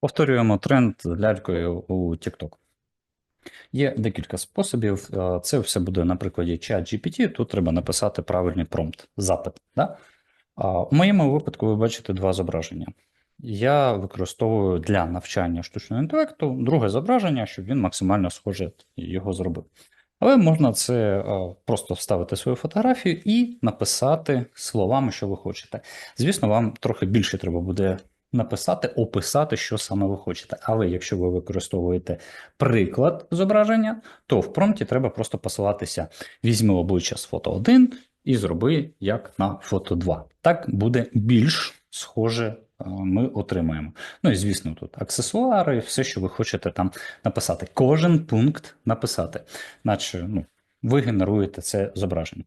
Повторюємо тренд лялькою у TikTok. Є декілька способів. Е, Це все буде на прикладі ChatGPT. Тут треба написати правильний промпт, запит. Да? У моєму випадку ви бачите два зображення. Я використовую для навчання штучного інтелекту друге зображення, щоб він максимально схоже його зробив. Але можна це е, просто вставити свою фотографію і написати словами, що ви хочете. Звісно, вам трохи більше треба буде написати, описати, що саме ви хочете. Але якщо ви використовуєте приклад зображення, то в промпті треба просто посилатися: візьми обличчя з фото 1 і зроби як на фото 2. Так буде більш схоже. е, Ми отримаємо. Ну і звісно, тут аксесуари, все, що ви хочете там написати. Кожен пункт написати, наче ну, ви генеруєте це зображення.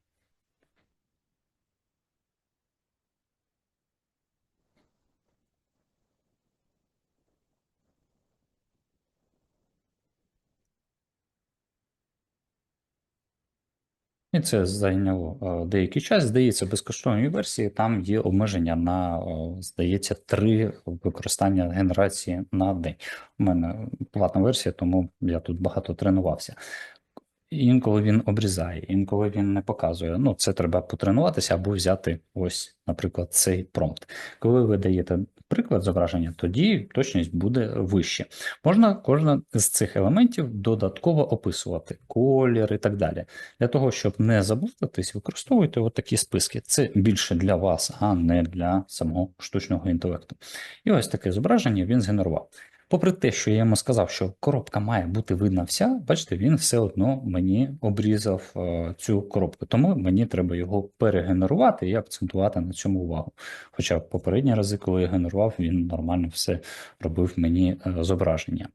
І це зайняло е, деякий час. Здається, безкоштовній версії там є обмеження на, е, здається, три використання генерації на день. У мене платна версія, тому я тут багато тренувався. Інколи він обрізає, інколи він не показує. Ну, це треба потренуватися або взяти ось, наприклад, цей промпт. Коли ви даєте приклад зображення, тоді точність буде вище. Можна кожен з цих елементів додатково описувати, колір і так далі. Для того, щоб не заблудитись, використовуйте отакі такі списки. Це більше для вас, а не для самого штучного інтелекту. І ось таке зображення він згенерував. Попри те, що я йому сказав, що коробка має бути видна вся, бачите, він все одно мені обрізав е, цю коробку. Тому мені треба його перегенерувати і акцентувати на цьому увагу. Хоча попередні рази, коли я генерував, він нормально все робив мені е, зображення.